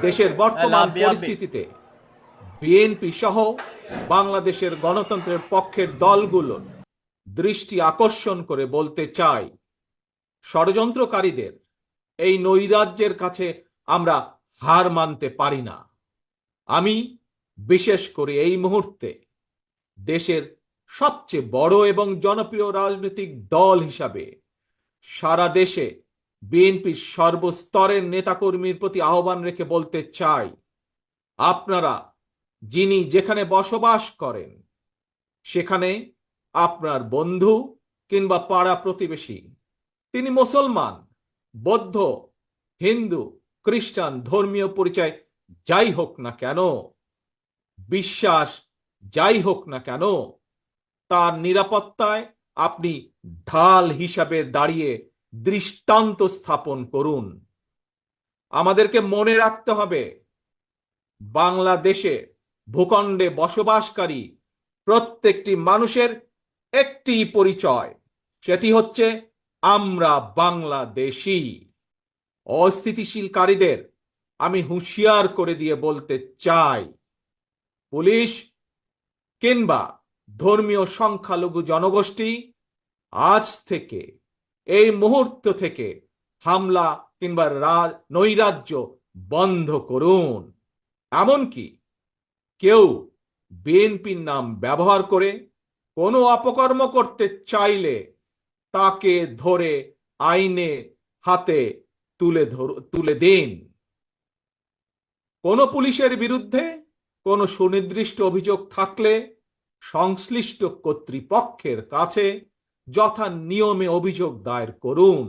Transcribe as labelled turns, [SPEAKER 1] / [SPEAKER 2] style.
[SPEAKER 1] দেশের বর্তমান পরিস্থিতিতে বিএনপি সহ বাংলাদেশের গণতন্ত্রের পক্ষের দলগুলোর দৃষ্টি আকর্ষণ করে বলতে চাই ষড়যন্ত্রকারীদের এই নৈরাজ্যের কাছে আমরা হার মানতে পারি না। আমি বিশেষ করে এই মুহূর্তে দেশের সবচেয়ে বড় এবং জনপ্রিয় রাজনৈতিক দল হিসাবে সারা দেশে বিএনপির সর্বস্তরের নেতাকর্মীর প্রতি আহ্বান রেখে বলতে চাই, আপনারা যিনি যেখানে বসবাস করেন, সেখানে আপনার বন্ধু কিংবা পাড়া প্রতিবেশী, তিনি মুসলমান, বৌদ্ধ, হিন্দু, খ্রিস্টান, ধর্মীয় পরিচয় যাই হোক না কেন, বিশ্বাস যাই হোক না কেন, তার নিরাপত্তায় আপনি ঢাল হিসাবে দাঁড়িয়ে দৃষ্টান্ত স্থাপন করুন। আমাদেরকে মনে রাখতে হবে, বাংলাদেশে ভূখণ্ডে বসবাসকারী প্রত্যেকটি মানুষের একটি পরিচয়, সেটি হচ্ছে আমরা বাংলাদেশি। অস্থিতিশীলকারীদের আমি হুঁশিয়ার করে দিয়ে বলতে চাই, পুলিশ কিংবা ধর্মীয় সংখ্যালঘু জনগোষ্ঠী আজ থেকে এই মুহূর্ত থেকে হামলা কিংবা নৈরাজ্য বন্ধ করুন। এমনকি কেউ বিএনপির নাম ব্যবহার করে কোনো অপকর্ম করতে চাইলে তাকে ধরে আইনে হাতে তুলে তুলে দিন। কোন পুলিশের বিরুদ্ধে কোনো সুনির্দিষ্ট অভিযোগ থাকলে সংশ্লিষ্ট কর্তৃপক্ষের কাছে যথা নিয়মে অভিযোগ দায়ের করুন।